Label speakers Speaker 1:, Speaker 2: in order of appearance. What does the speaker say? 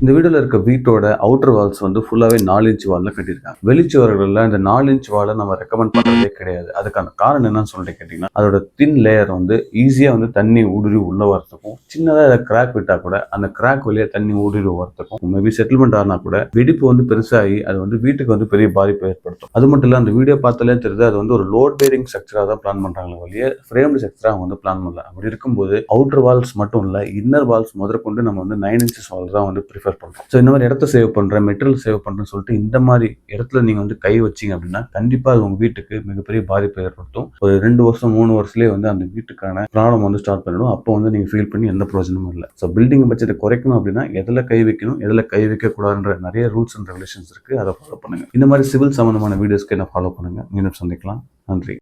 Speaker 1: இந்த வீடியோல இருக்க வீட்டோட அவுட்டர் வால்ஸ் வந்து ஃபுல்லாவே நாலு இன்ச் வால்ல கட்டியிருக்காங்க. வெளிச்சுவர்கள்ல இந்த நாலு இன்ச் வாலை நம்ம ரெக்கமெண்ட் பண்றதே கிடையாது. அதுக்கான காரணம் என்னன்னு சொல்லிட்டு கேட்டீங்கன்னா அதோட தின் லேயர் வந்து ஈஸியா வந்து தண்ணி ஊடுருவி உள்ள வரதுக்கும் சின்னதா இதை கிராக் விட்டா கூட அந்த கிராக் வழியா தண்ணி ஊடுருவி வரத்துக்கும் மேபி செட்டில்மெண்ட் ஆனா கூட வெடிப்பு வந்து பெருசாகி அது வந்து வீட்டுக்கு வந்து பெரிய பாதிப்பை ஏற்படுத்தும். அது மட்டும் இல்ல அந்த வீடியோ பார்த்தாலே தெரியுது அது வந்து ஒரு லோட் பேரிங் ஸ்ட்ரக்சரா தான் பிளான் பண்ணுறாங்களே வழிய ஃப்ரேம்டு ஸ்ட்ரக்சரா அவங்க வந்து பிளான் பண்ணல. அப்படி இருக்கும்போது அவுட்டர் வால்ஸ் மட்டும் இல்ல இன்னர் வால்ஸ் முதற்கொண்டு நம்ம வந்து நைன் இன்ச்சஸ் வால் தான் வந்து ப்ரிஃபர் பண்றோம் ஸோ இந்த மாதிரி இடத்த சேவ் பண்ணுறேன் மெட்டீரியல் சேவ் பண்ணுறேன்னு சொல்லிட்டு இந்த மாதிரி இடத்துல நீங்க வந்து கை வச்சீங்க அப்படின்னா கண்டிப்பா அது உங்க வீட்டுக்கு மிகப்பெரிய பாதிப்பை ஏற்படுத்தும். ஒரு ரெண்டு வருஷம் மூணு வருஷத்துலேயே வந்து அந்த வீட்டுக்கான ப்ராப்ளம் வந்து ஸ்டார்ட் பண்ணிடும். அப்போ வந்து நீங்க ஃபீல் பண்ணி எந்த பிரயோஜனமும் இல்லை. ஸோ பில்டிங் பட்ஜெட்டை குறைக்கணும் அப்படின்னா எதில் கை வைக்கணும் எதில் கை வைக்கக்கூடாதுன்ற நிறைய ரூல்ஸ் அண்ட் ரெகுலேஷன்ஸ் இருக்கு. அதை ஃபாலோ பண்ணுங்க. இந்த மாதிரி சிவில் சம்மந்தமான வீடியோஸ்க்கு என்ன ஃபாலோ பண்ணுங்க. மீண்டும் சந்திக்கலாம். நன்றி.